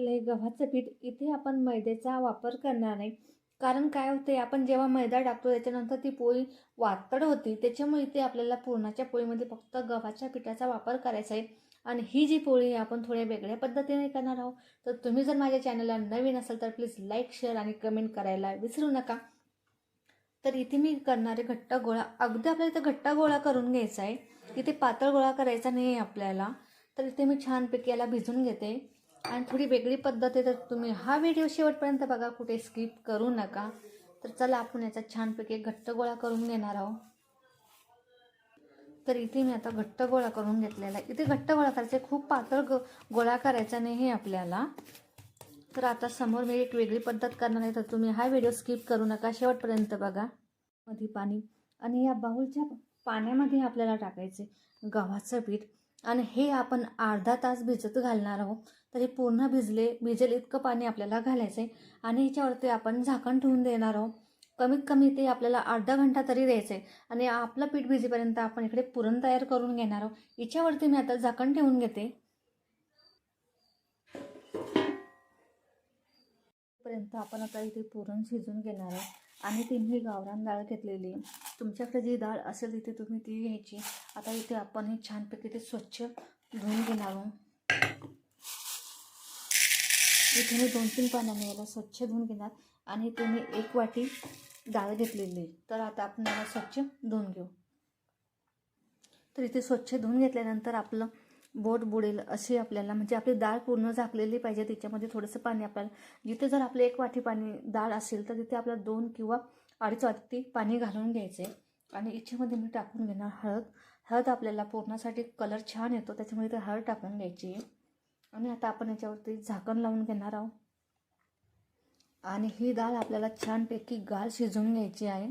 घेतलेलं आहे गव्हाचं पीठ इथे आपण मैद्याचा वापर करणार नाही. कारण काय होते आपण जेव्हा मैदा टाकतो त्याच्यानंतर ती पोळी वातड होती. त्याच्यामुळे इथे आपल्याला पुरणाच्या पोळीमध्ये फक्त गव्हाच्या पिठाचा वापर करायचा आहे. आणि ही जी पोळी आहे आपण थोड्या वेगळ्या पद्धतीने करणार आहोत. तर तुम्ही जर माझ्या चॅनलला नवीन असाल तर प्लीज लाईक शेअर आणि कमेंट करायला विसरू नका. तर इथे मी करणारे घट्ट गोळा अगदी आपल्याला इथं घट्ट गोळा करून घ्यायचा आहे. इथे पातळ गोळा करायचा नाही आहे आपल्याला. तर इथे मी छानपैकी याला भिजून घेते. आणि थोडी वेगळी पद्धत आहे तर तुम्ही हा व्हिडिओ शेवटपर्यंत बघा कुठे स्किप करू नका. तर चला आपण याचा छानपैकी घट्ट गोळा करून घेणार आहोत. तर इथे मी आता घट्ट गोळा करून घेतलेला आहे. इथे घट्ट गोळा करायचे खूप पातळ ग गोळा करायचा नाही आहे आपल्याला. तर आता समोर मी एक वेगळी पद्धत करणार आहे तर तुम्ही हा व्हिडिओ स्किप करू नका शेवटपर्यंत बघा. मध्ये पाणी. आणि या बाऊलच्या पाण्यामध्ये आपल्याला टाकायचे गव्हाचं पीठ. आणि हे आपण अर्धा तास भिजत घालणार आहोत. तर हे पूर्ण भिजले भिजेल इतकं पाणी आपल्याला घालायचं आहे आणि याच्यावरती आपण झाकण ठेवून देणार आहोत. कमीत कमी ते आपल्याला अर्धा घंटा तरी द्यायचं आहे आणि आपलं पीठ भिजेपर्यंत आपण इकडे पुरण तयार करून घेणार आहोत. याच्यावरती मी आता झाकण ठेवून घेते. पर्यंत आपण आता इथे पुरण शिजून घेणार आहोत. आणि तिन्ही गावरान डाळ घेतलेली. तुमच्याकडे जी डाळ असेल तिथे तुम्ही ती घ्यायची. आता इथे आपण हे छानपैकी ते स्वच्छ धुवून घेणार आहोत. इथे मी दोन तीन पाण्याने याला स्वच्छ धुवून घेणार. आणि इथे मी एक वाटी डाळ घेतलेली. तर आता आपण याला स्वच्छ धुवून घेऊ. तर इथे स्वच्छ धुवून घेतल्यानंतर आपलं बोट बुडेल अशी आपल्याला म्हणजे आपली डाळ पूर्ण झाकलेली पाहिजे त्याच्यामध्ये थोडंसं पाणी आपल्याला जिथे जर आपलं एक वाटी पाणी डाळ असेल तर तिथे आपल्याला दोन किंवा अडीच वाटी पाणी घालून घ्यायचे आणि याच्यामध्ये मी टाकून घेणार हळद. हळद आपल्याला पूर्णासाठी कलर छान येतो त्याच्यामुळे ते हळद टाकून घ्यायची. आहे आणि आता आपण याच्यावरती झाकण लावून घेणार आहोत. आणि ही डाळ आपल्याला छानपैकी गाळ शिजवून घ्यायची आहे.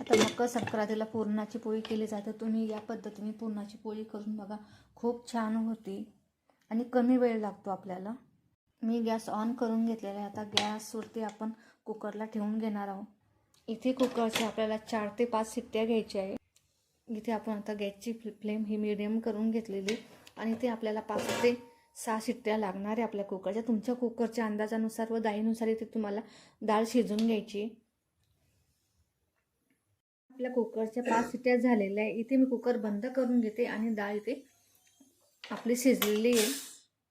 आता मकर संक्रांतीला पुरणाची पोळी केली जाते. तुम्ही या पद्धतीने पुरणाची पोळी करून बघा. खूप छान होती. आणि कमी वेळ लागतो आपल्याला. मी गॅस ऑन करून घेतलेला आहे. आता गॅसवरती आपण कुकरला ठेवून घेणार आहोत. इथे कुकरचे आपल्याला चार ते पाच शिट्ट्या घ्यायच्या आहे. इथे आपण आता गॅसची फ्लेम ही मिडियम करून घेतलेली. आणि ते आपल्याला पाच ते सहा शिट्ट्या लागणार आहे आपल्या कुकरच्या. तुमच्या कुकरच्या अंदाजानुसार व दाईनुसार इथे तुम्हाला डाळ शिजून घ्यायची. आपल्या कुकरच्या पाच सिट्या झालेल्या आहे. इथे मी कुकर बंद करून घेते आणि डाळ इथे आपली शिजलेली आहे.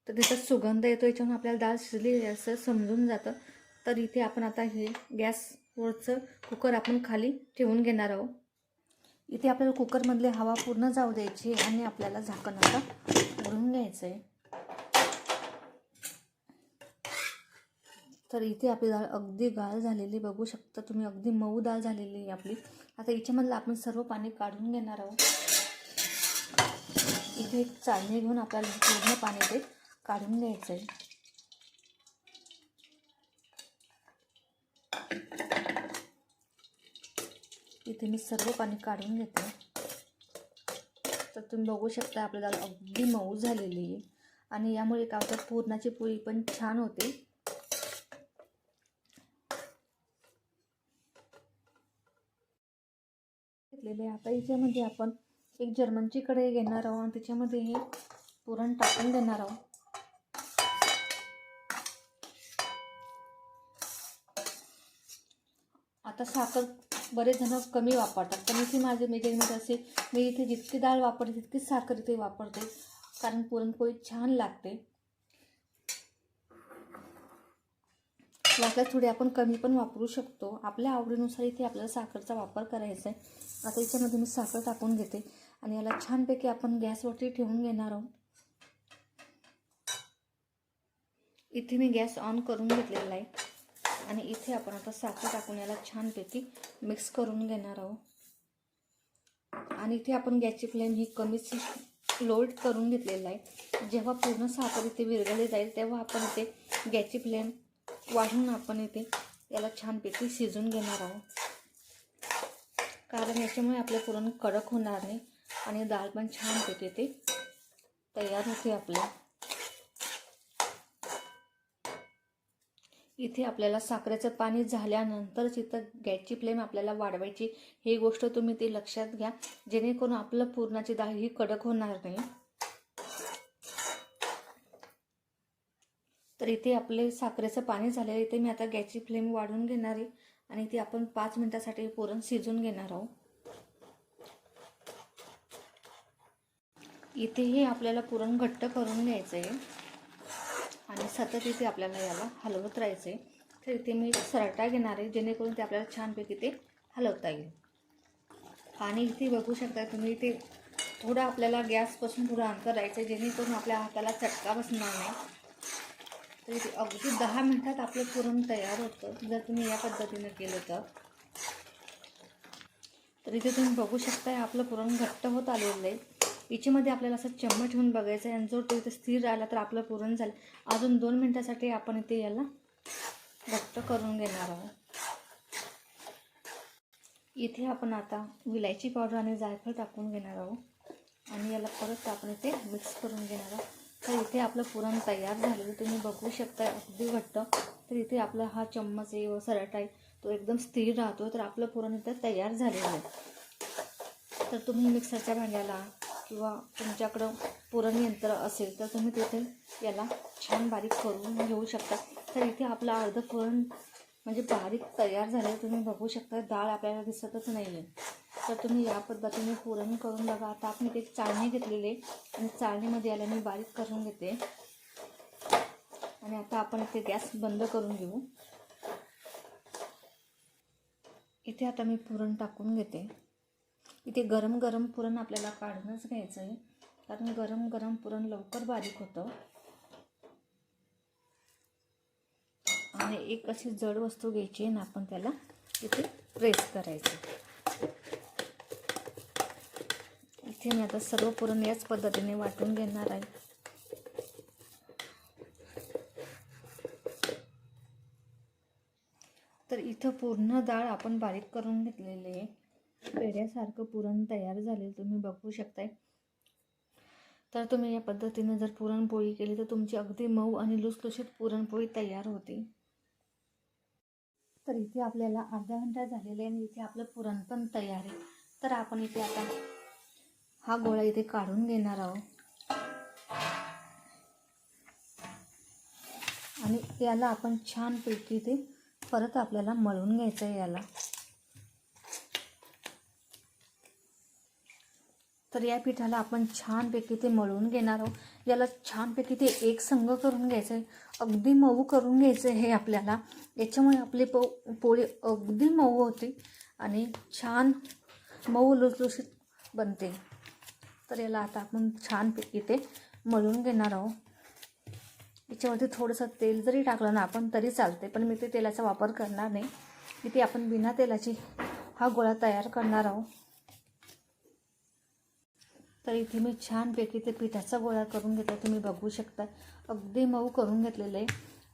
तर त्याच्यात सुगंध येतो याच्यावरून आपल्याला डाळ शिजली असं समजून जातं. तर इथे आपण आता हे गॅसवरचं कुकर आपण खाली ठेवून घेणार आहोत. इथे आपल्याला कुकरमधली हवा पूर्ण जाऊ द्यायची आणि आपल्याला झाकण आता भरून घ्यायचं आहे तर इथे आपली डाळ अगदी गाळ झालेली बघू शकता तुम्ही अगदी मऊ डाळ झालेली आहे आपली. आता याच्यामधलं आपण सर्व पाणी काढून घेणार आहोत. इथे एक चाळणी घेऊन आपल्याला पूर्ण पाणी ते काढून घ्यायचं आहे. इथे मी सर्व पाणी काढून घेते. तर तुम्ही बघू शकता आपल्याला अगदी मऊ झालेली आहे. आणि यामुळे काय होतं पुरणाची पोळी पण छान होते. घेतलेले आता याच्यामध्ये आपण एक जर्मनची कढई घेणार आहोत आणि त्याच्यामध्ये हे पुरण टाकून देणार आहोत. आता साखर बरेच जण कमी वापरतात. पण इथे माझे मेजरमेंट असे मी इथे जितकी डाळ वापरते तितकीच साखर इथे वापरते. कारण पुरणपोळी छान लागते. वाटल्यास थोडी आपण कमी पण वापरू शकतो. आपल्या आवडीनुसार इथे आपल्याला साखरचा वापर करायचा आहे. आता याच्यामध्ये मी साखर टाकून घेते आणि याला छानपैकी आपण गॅसवरती ठेवून घेणार आहोत. इथे मी गॅस ऑन करून घेतलेला आहे. आणि इथे आपण आता साखर टाकून याला छानपैकी मिक्स करून घेणार आहोत. आणि इथे आपण गॅसची फ्लेम ही कमीच लोड करून घेतलेला आहे. जेव्हा पूर्ण साखर इथे विरघळली जाईल तेव्हा आपण इथे गॅसची फ्लेम वाढून आपण इथे याला छानपैकी शिजून घेणार आहोत. कारण याच्यामुळे आपलं पुरण कडक होणार नाही आणि डाळ पण छान होते ते. तयार होते आपलं. इथे आपल्याला साखरेचं पाणी झाल्यानंतरच इथं गॅसची फ्लेम आपल्याला वाढवायची. ही गोष्ट तुम्ही ती लक्षात घ्या. जेणेकरून आपलं पुरणाची डाळ ही कडक होणार नाही. तर इथे आपले साखरेचं पाणी झालं आहे. इथे मी आता गॅसची फ्लेम वाढवून घेणार आहे. आणि ती आपण पाच मिनटासाठी पुरण शिजून घेणार आहोत. इथेही आपल्याला पुरण घट्ट करून घ्यायचं आहे आणि सतत इथे आपल्याला याला हलवत राहायचं आहे तर इथे मी सरटा घेणार आहे जेणेकरून ते आपल्याला छानपैकी ते हलवता येईल. आणि इथे बघू शकता तुम्ही इथे थोडं आपल्याला गॅसपासून थोडं अंतर राहायचं आहे जेणेकरून आपल्या हाताला चटका बसणार नाही. तर इथे अगदी दहा मिनटात आपलं पुरण तयार होतं. जर तुम्ही या पद्धतीनं केलं तर. तर इथे तुम्ही बघू शकताय आपलं पुरण घट्ट होत आलेलं आहे. इचेमध्ये आपल्याला असं चम्मच ठेवून बघायचं आहे आणि जर तो इथे स्थिर राहिला तर आपलं पुरण झालं. अजून दोन मिनटासाठी आपण इथे याला घट्ट करून घेणार आहोत. इथे आपण आता विलायची पावडर आणि जायफळ टाकून घेणार आहोत. आणि याला परत आपण इथे मिक्स करून घेणार आहोत. तर इथे आपलं पुरण तयार झालेलं तुम्ही बघू शकता अगदी घट्ट. तर इथे आपला हा चम्मच आहे व सरट आहे तो एकदम स्थिर राहतो तर आपलं पुरण इथं तयार झालेलं आहे. तर तुम्ही मिक्सरच्या भांड्याला किंवा तुमच्याकडं पुरण यंत्र असेल तर तुम्ही तिथे याला छान बारीक करून घेऊ शकता. तर इथे आपलं अर्धं पुरण म्हणजे बारीक तयार झालं तुम्ही बघू शकता डाळ आपल्याला दिसतच नाही आहे तर तुम्ही या पद्धतीने पुरण करून बघा. आता आपण इथे एक चाळणी घेतलेली आहे. आणि चाळणीमध्ये याला मी बारीक करून घेते. आणि आता आपण इथे गॅस बंद करून घेऊ. इथे आता मी पुरण टाकून घेते. इथे गरम गरम पुरण आपल्याला काढूनच घ्यायचं आहे. कारण गरम गरम पुरण लवकर बारीक होतं. आणि एक अशी जड वस्तू घ्यायची आणि आपण त्याला इथे प्रेस करायचं इथे मी आता सर्व पुरण याच पद्धतीने वाटून घेणार आहे. तर इथं पूर्ण डाळ आपण बारीक करून घेतलेली आहे. पेढ्यासारखं पुरण तयार झालेलं तुम्ही बघू शकताय. तर तुम्ही या पद्धतीने जर पुरणपोळी केली तर तुमची अगदी मऊ आणि लुसलुशीत पुरणपोळी तयार होते. तर इथे आपल्याला अर्धा घंटा झालेला आहे आणि इथे आपलं पुरण पण तयार आहे. तर आपण इथे आता हा गोळा इथे काढून घेणार आहोत. आणि याला आपण छानपैकी ते परत आपल्याला मळून घ्यायचं आहे याला. तर या पिठाला आपण छानपैकी ते मळून घेणार आहोत. याला छानपैकी ते एक संघ करून घ्यायचं आहे. अगदी मऊ करून घ्यायचं आहे हे आपल्याला. याच्यामुळे आपली पो पोळी अगदी मऊ होते आणि छान मऊ लुसलुशीत बनते. तर याला आता आपण छानपैकी ते मळून घेणार आहोत. याच्यावरती थोडंसं तेल जरी टाकलं ना आपण तरी चालते पण मी ते तेलाचा वापर करणार नाही. इथे आपण बिना तेलाची हा गोळा तयार करणार आहोत. तर इथे मी छानपैकी ते पिठाचा गोळा करून घेतला. तुम्ही बघू शकता. अगदी मऊ करून घेतलेलं आहे.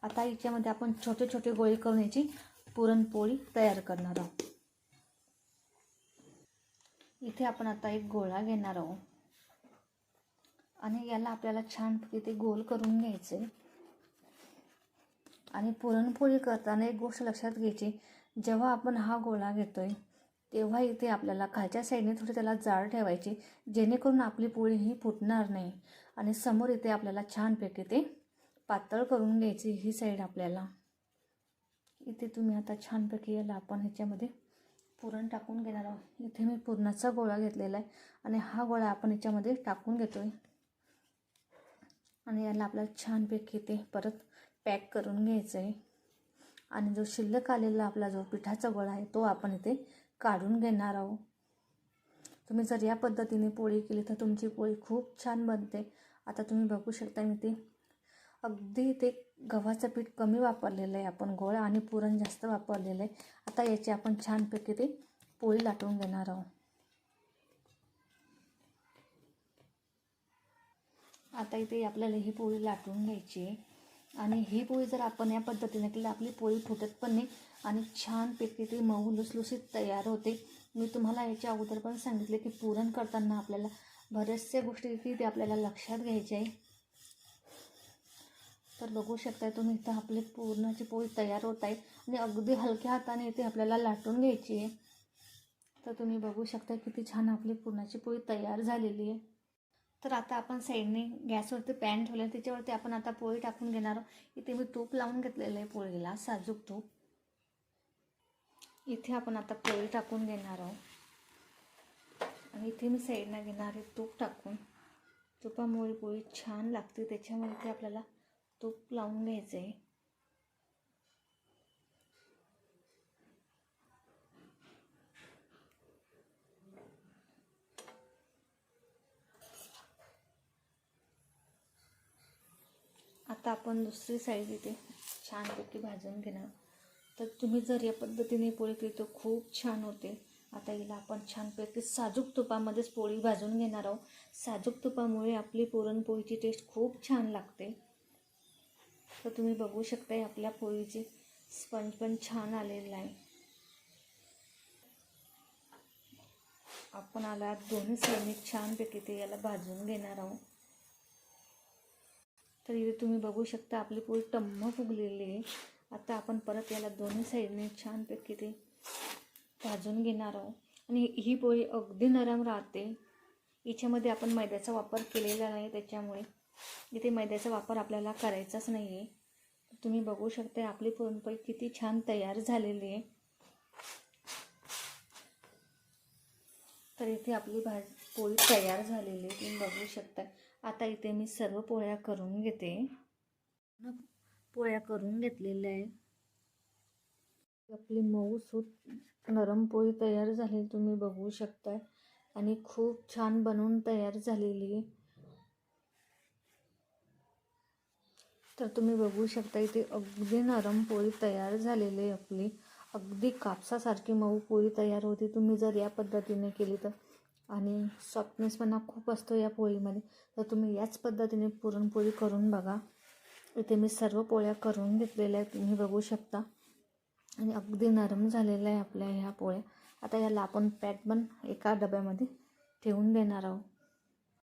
आता याच्यामध्ये आपण छोटे छोटे गोळे करून याची पुरणपोळी तयार करणार आहोत. इथे आपण आता एक गोळा घेणार आहोत. आणि याला आपल्याला छानपैकी ते गोल करून घ्यायचे. आणि पुरणपोळी करताना एक गोष्ट लक्षात घ्यायची जेव्हा आपण हा गोळा घेतोय तेव्हा इथे आपल्याला खालच्या साईडने थोडी त्याला जाड ठेवायची जेणेकरून आपली पोळी ही फुटणार नाही. आणि समोर इथे आपल्याला छानपैकी ते पातळ करून घ्यायची ही साईड आपल्याला. इथे तुम्ही आता छानपैकी याला आपण ह्याच्यामध्ये पुरण टाकून घेणार आहोत. इथे मी पुरणाचा गोळा घेतलेला आहे आणि हा गोळा आपण याच्यामध्ये टाकून घेतो आहे आणि याला आपल्याला छानपैकी ते परत पॅक करून घ्यायचं आहे आणि जो शिल्लक आलेला आपला जो पिठाचा गोळा आहे तो आपण इथे काढून घेणार आहोत. तुम्ही जर या पद्धतीने पोळी केली तर तुमची पोळी खूप छान बनते. आता तुम्ही बघू शकता मी ते अगदी ते गव्हाचं पीठ कमी वापरलेलं आहे. आपण गोळा आणि पुरण जास्त वापरलेलं आहे. आता याची आपण छानपैकी ते पोळी लाटून घेणार आहोत. आता इथे आपल्याला ही पोळी लाटून घ्यायची आहे. आणि ही पोळी जर आपण या पद्धतीने केली आपली पोळी फुटत पण नाही आणि छानपैकी ती मऊ लुसलुसीत तयार होते. मी तुम्हाला याच्या अगोदर पण सांगितले की पुरण करताना आपल्याला बऱ्याचशा गोष्टी की ते आपल्याला लक्षात घ्यायच्या आहे. तर बघू शकताय तुम्ही इथं आपली पुरणाची पोळी तयार होत आहे. आणि अगदी हलक्या हाताने इथे आपल्याला लाटून घ्यायची आहे. तर तुम्ही बघू शकता किती छान आपली पुरणाची पोळी तयार झालेली आहे. तर आता आपण साईडने गॅसवरती पॅन ठेवलं त्याच्यावरती आपण आता पोळी टाकून घेणार आहोत. इथे मी तूप लावून घेतलेलं आहे पोळीला साजूक तूप. इथे आपण आता पोळी टाकून घेणार आहोत. आणि इथे मी साईडनं घेणार आहे तूप टाकून. तुपामुळे पोळी छान लागते. त्याच्यामुळे इथे आपल्याला तूप लावून घ्यायचं आहे. आता आपण दुसरी साईड इथे छानपैकी भाजून घेणार. तर तुम्ही जर या पद्धतीने पोळी केली तर खूप छान होते. आता हिला आपण छानपैकी साजूक तुपामध्येच पोळी भाजून घेणार आहोत. साजूक तुपामुळे आपली पुरणपोळीची टेस्ट खूप छान लागते. तर तुम्ही बघू शकताय आपल्या पोळीचे स्पंज पण छान आलेला आहे. आपण आला दोन्ही सैनिक छानपैकी ते याला भाजून घेणार आहोत. तर इथे तुम्ही बघू शकता आपली पोळी टम्म फुगलेली आहे. आता आपण परत याला दोन्ही साईडने छानपैकी ते भाजून घेणार आहोत. आणि ही पोळी अगदी नरम राहते. हिच्यामध्ये आपण मैद्याचा वापर केलेला नाही त्याच्यामुळे. इथे मैद्याचा वापर आपल्याला करायचाच नाही आहे तुम्ही बघू शकता आपली पुरणपोळी किती छान तयार झालेली आहे. तर इथे आपली भाज पोळी तयार झालेली आहे तुम्ही बघू शकता आता इथे मी सर्व पोळ्या करून घेते. पोळ्या करून घेतलेल्या आहे आपली मऊ सूत नरम पोळी तयार झालेली तुम्ही बघू शकता आणि खूप छान बनवून तयार झालेली आहे. तर तुम्ही बघू शकता इथे अगदी नरम पोळी तयार झालेली आहे आपली. अगदी कापसासारखी मऊ पोळी तयार होती. तुम्ही जर या पद्धतीने केली तर आणि सॉफ्टनेसपणा खूप असतो या पोळीमध्ये. तर तुम्ही याच पद्धतीने पुरणपोळी करून बघा. इथे मी सर्व पोळ्या करून घेतलेल्या आहेत. तुम्ही बघू शकता. आणि अगदी नरम झालेल्या आहे आपल्या ह्या पोळ्या. आता याला आपण पॅट पण एका डब्यामध्ये ठेवून देणार आहोत.